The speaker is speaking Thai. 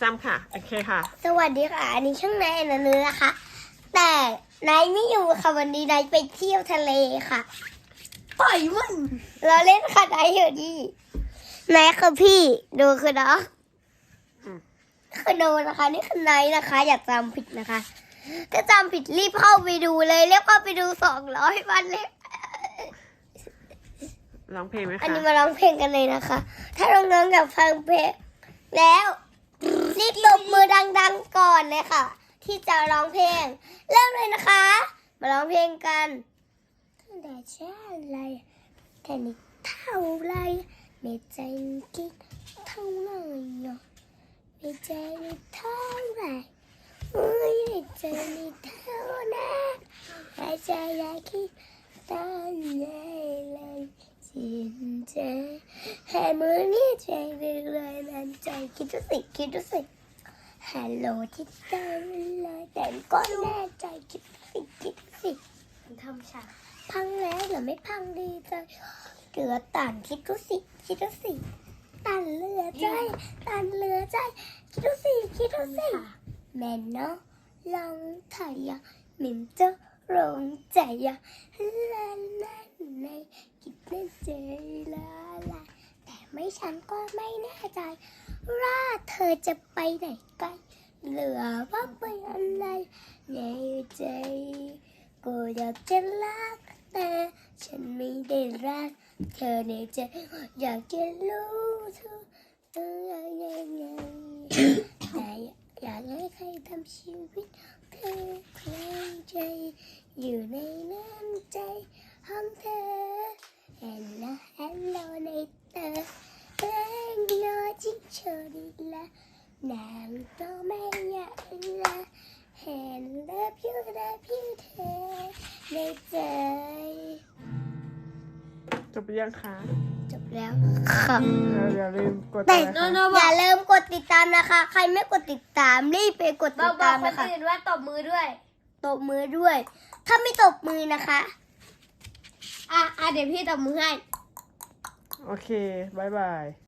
ซ้ำค่ะ โอเคค่ะ สวัสดีค่ะ อันนี้ช่างนายนะเนื้อนะคะ แต่นายไม่อยู่ค่ะวันนี้นายไปเที่ยวทะเลค่ะปล่อยมันเราเล่นค่ะนายอยู่นี่นายคือพี่ดูคือน้องอืมคือโนนะคะ นี่คือนายนะคะ อย่าจำผิดนะคะ ถ้าจำผิดรีบเข้าไปดูเลยรีบเข้าไปดูสองร้อยวันเลยร้องเพลงไหมอันคะนี้มาร้องเพลงกันเลยนะคะ ถ้าน้องๆอยากฟังเพลงแล้ว รีบตบมือดังๆก่อนเลยค่ะ ที่จะร้องเพลง เริ่มเลยนะคะ มาร้องเพลงกันแต่เช่อะไรแต่นี่เท่าไรไม่ใจมันคิดเท่าไรเนาะไม่ใจนี่เท่าไรเอ้ยไม่ใจนี่เท่านั้นไม่ใจอยากคิดตั้งใจเลย จินใจแห่มือนี่ใจไปเลยนั่นใจคิดดูสิคิดดูสิฮัลโหลที่เติมเลยแต่ก็แน่ใจคิดสิคิดสิทำฉากพังแล้วหรือไม่พังดีใจเกือตันคิดดูสิคิดดูสิตันเหลือใจตันเหลือใจคิดดูสิคิดดูสิแม่เนาะลองถ่ายอะมิมจะร้องใจอะลาลา จลาลาแต่ไม่ฉันก็ไม่แน่ใจว่าเธอจะไปไหนกันเหลือว่าไปอะไรในใจก็อยากจะรักแต่ฉันไม่ได้รัก เธอในใจอยากจะรู้เธอเธอยังไงแต่อยากให้ใครทำชีวิตเธอคลาใจ อยู่ในน้ำใจของเธอเห็นนะเห็นเราในเธอ แรงโนจิงโชดีละ นางก็ไม่อยากละเห็นเลิฟยูเลิฟยูเธอในใจจบหรือยังคะจบแล้วค่ะ แล้วอย่าลืมกดแต่อะไรคะ อย่าลืมกดติดตามนะคะ ใครไม่กดติดตามรีบไปกดติดบตาอกมคนนะคะอื่นว่าตบมือด้วย ตบมือด้วย ถ้าไม่ตบมือนะคะ อะอะเดี๋ยวพี่ตบมือให้ โอเคบายบาย